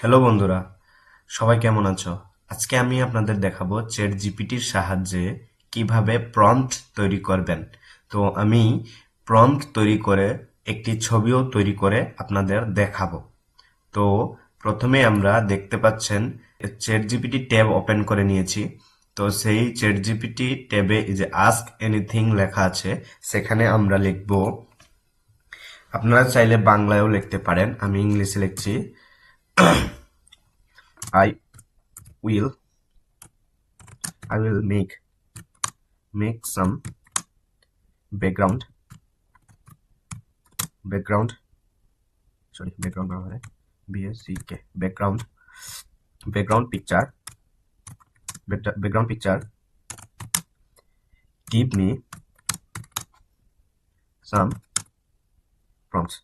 Hello বন্ধুরা, সবাই কেমন আছো? আজকে আমি আপনাদের দেখাবো চ্যাট জিপিটির সাহায্যে কীভাবে প্রম্পট তৈরি করবেন। তো আমি প্রম্পট তৈরি করে একটি ছবিও তৈরি করে আপনাদের দেখাবো। তো প্রথমে আমরা দেখতে পাচ্ছেন চ্যাট জিপিটি ট্যাব ওপেন করে নিয়েছি। তো সেই চ্যাট জিপিটি ট্যাবে যে আস্ক এনিথিং লেখা আছে, সেখানে আমরা লিখব, আপনারা চাইলে বাংলায়ও লিখতে পারেন, আমি ইংলিশে লিখছি I will I will make make some background background sorry background नाम है बी एस सी के background background picture background picture give me some prompts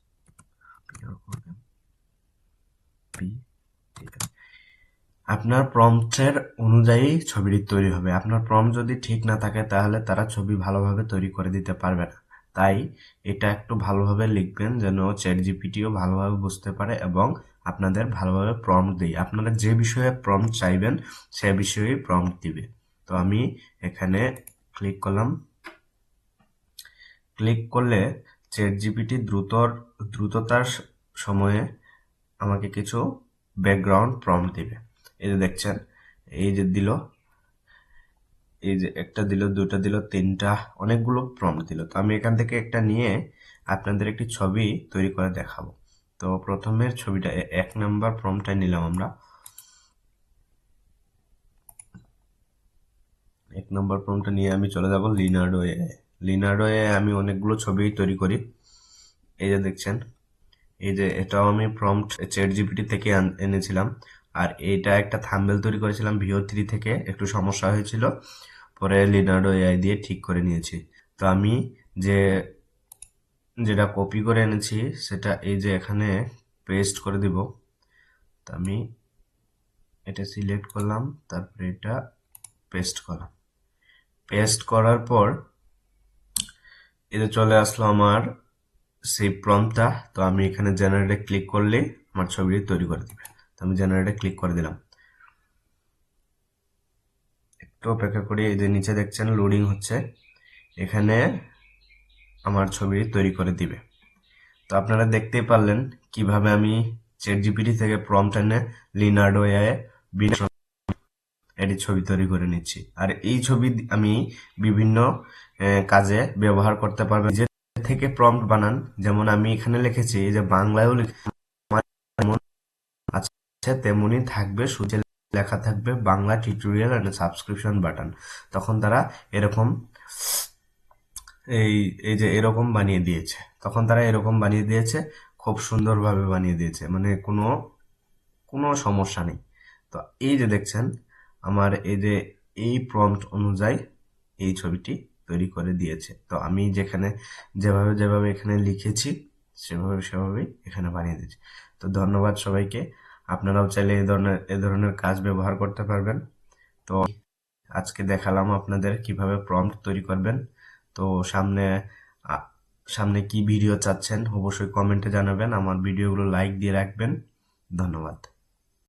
আপনার প্রম্পটের অনুযায়ী ছবিটি তৈরি হবে। আপনার প্রম্পট যদি ঠিক না থাকে, তাহলে তারা ছবি ভালোভাবে তৈরি করে দিতে পারবে না। তাই এটা একটু ভালোভাবে লিখবেন যেন চ্যাট জিপিটিও ভালোভাবে বুঝতে পারে এবং আপনাদের ভালোভাবে প্রম্পট দিই আপনারা যে বিষয়ে প্রম্পট চাইবেন, সে বিষয়েই প্রম্পট দিবে। তো আমি এখানে ক্লিক করলাম। ক্লিক করলে চ্যাট জিপিটি দ্রুত দ্রুততার সময়ে আমাকে কিছু ব্যাকগ্রাউন্ড প্রম্পট দিবে। এই যে দেখছেন, এই যে দিল, এই যে একটা দিল দুটা দিল, তিনটা, অনেকগুলো প্রম্পট দিল। তো আমি এখান থেকে একটা নিয়ে আপনাদের একটি ছবি তৈরি করে দেখাবো। তো প্রথমের ছবিটা এক নাম্বার প্রম্পটটা নিলাম আমরা। এক নম্বর প্রম্পটটা নিয়ে আমি চলে যাব লিনার্ডো এ লিনার্ডো এ আমি অনেকগুলো ছবি তৈরি করি। এই যে দেখছেন এই যে এটাও আমি প্রম্পট চ্যাট জিপিটি থেকে এনেছিলাম। আর এটা একটা থাম্বেল তৈরি করেছিলাম ভিও থ্রি থেকে। একটু সমস্যা হয়েছিল। পরে লিনার্ডো এআই দিয়ে ঠিক করে নিয়েছি। তো আমি যে, যেটা কপি করে এনেছি, সেটা এই যে এখানে পেস্ট করে দিব। তো আমি এটা সিলেক্ট করলাম, তারপরে এটা পেস্ট করলাম। পেস্ট করার পর এটা চলে আসলো আমার সেই প্রম্পটটা তো আমি এখানে জেনারেটে ক্লিক করলে আমার ছবিটি তৈরি করে দিবে। তো আমি জেনারেটে ক্লিক করে দিলাম। একটু অপেক্ষা করি, এই যে নিচে দেখছেন লোডিং হচ্ছে। এখানে আমার ছবি তৈরি করে দিবে। তো আপনারা দেখতেই পারলেন কীভাবে আমি চ্যাট জিপিটি থেকে প্রম্পট এনে লিনার্ডো এ বিনা এটি ছবি তৈরি করে নিচ্ছি। আর এই ছবি আমি বিভিন্ন কাজে ব্যবহার করতে পারব থেকে প্রম্পট বানান। যেমন আমি এখানে লিখেছি যে বাংলায়ও আছে তেমনি থাকবে, সুচে লেখা থাকবে, Bangla tutorial and subscription button তখন তারা এরকম এই এই যে এরকম বানিয়ে দিয়েছে। তখন তারা এরকম বানিয়ে দিয়েছে, খুব সুন্দরভাবে বানিয়ে দিয়েছে। মানে কোনো কোনো সমস্যা নেই। তো এই যে দেখছেন, আমার এই যে, এই প্রম্পট অনুযায়ী এই ছবিটি তৈরি করে দিয়েছে। তো আমি যেখানে, যেভাবে যেভাবে এখানে লিখেছি, সেভাবে, সেভাবেই এখানে বানিয়ে দিয়েছি। তো ধন্যবাদ সবাইকে। আপনারাও চাইলে এই ধরনের, এ ধরনের কাজ ব্যবহার করতে পারবেন। তো আজকে দেখালাম আপনাদের কীভাবে প্রম্পট তৈরি করবেন। তো সামনে সামনে কি ভিডিও চাচ্ছেন অবশ্যই কমেন্টে জানাবেন। আমার ভিডিওগুলো লাইক দিয়ে রাখবেন। ধন্যবাদ।